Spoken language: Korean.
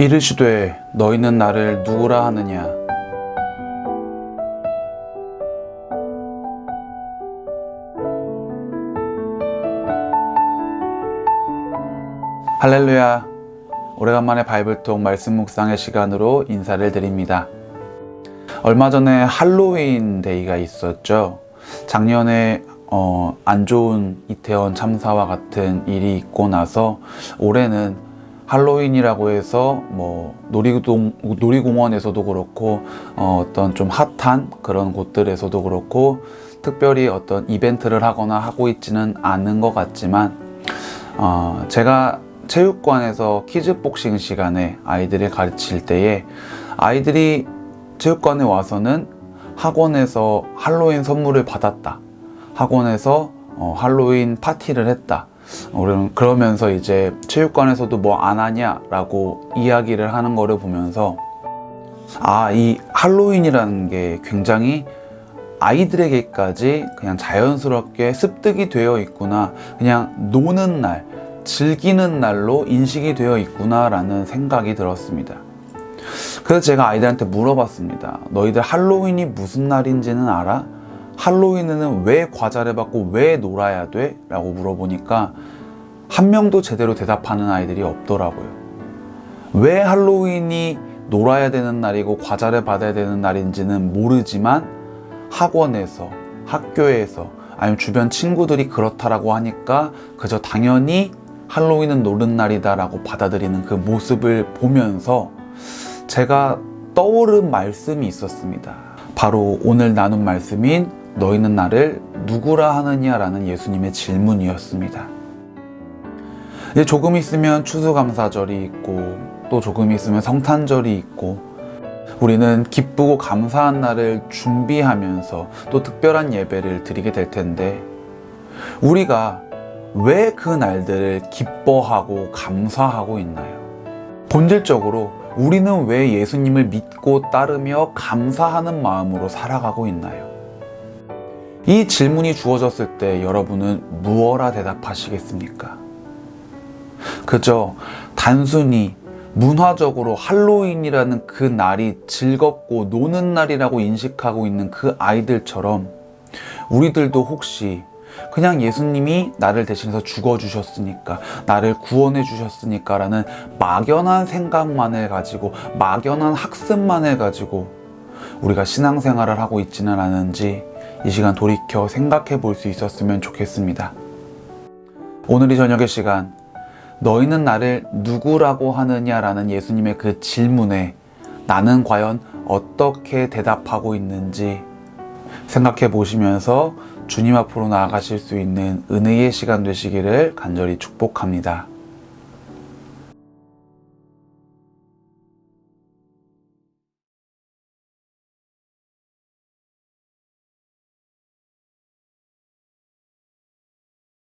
이르시되 너희는 나를 누구라 하느냐? 할렐루야. 오래간만에 바이블톡 말씀 묵상의 시간으로 인사를 드립니다. 얼마 전에 할로윈 데이가 있었죠. 작년에 어, 안 좋은 이태원 참사와 같은 일이 있고 나서 올해는 할로윈이라고 해서 뭐 놀이동, 놀이공원에서도 그렇고 어, 어떤 좀 핫한 그런 곳들에서도 그렇고 특별히 어떤 이벤트를 하거나 하고 있지는 않은 것 같지만 어, 제가 체육관에서 키즈복싱 시간에 아이들을 가르칠 때에 아이들이 체육관에 와서는 학원에서 할로윈 선물을 받았다. 학원에서 어, 할로윈 파티를 했다. 어, 그럼- 그러면서 이제 체육관에서도 뭐 안 하냐라고 이야기를 하는 거를 보면서 아, 이 할로윈이라는 게 굉장히 아이들에게까지 그냥 자연스럽게 습득이 되어 있구나. 그냥 노는 날, 즐기는 날로 인식이 되어 있구나라는 생각이 들었습니다. 그래서 제가 아이들한테 물어봤습니다. 너희들 할로윈이 무슨 날인지는 알아? 할로윈에는 왜 과자를 받고 왜 놀아야 돼? 라고 물어보니까 한 명도 제대로 대답하는 아이들이 없더라고요. 왜 할로윈이 놀아야 되는 날이고 과자를 받아야 되는 날인지는 모르지만 학원에서, 학교에서, 아니면 주변 친구들이 그렇다라고 하니까 그저 당연히 할로윈은 노는 날이다라고 받아들이는 그 모습을 보면서 제가 떠오른 말씀이 있었습니다. 바로 오늘 나눈 말씀인 너희는 나를 누구라 하느냐라는 예수님의 질문이었습니다. 조금 있으면 추수감사절이 있고 또 조금 있으면 성탄절이 있고 우리는 기쁘고 감사한 날을 준비하면서 또 특별한 예배를 드리게 될 텐데 우리가 왜 그 날들을 기뻐하고 감사하고 있나요? 본질적으로 우리는 왜 예수님을 믿고 따르며 감사하는 마음으로 살아가고 있나요? 이 질문이 주어졌을 때 여러분은 무어라 대답하시겠습니까? 그저 단순히 문화적으로 할로윈이라는 그 날이 즐겁고 노는 날이라고 인식하고 있는 그 아이들처럼 우리들도 혹시 그냥 예수님이 나를 대신해서 죽어주셨으니까, 나를 구원해 주셨으니까 라는 막연한 생각만을 가지고, 막연한 학습만을 가지고 우리가 신앙생활을 하고 있지는 않은지 이 시간 돌이켜 생각해 볼 수 있었으면 좋겠습니다. 오늘 이 저녁의 시간, 너희는 나를 누구라고 하느냐라는 예수님의 그 질문에 나는 과연 어떻게 대답하고 있는지 생각해 보시면서 주님 앞으로 나아가실 수 있는 은혜의 시간 되시기를 간절히 축복합니다.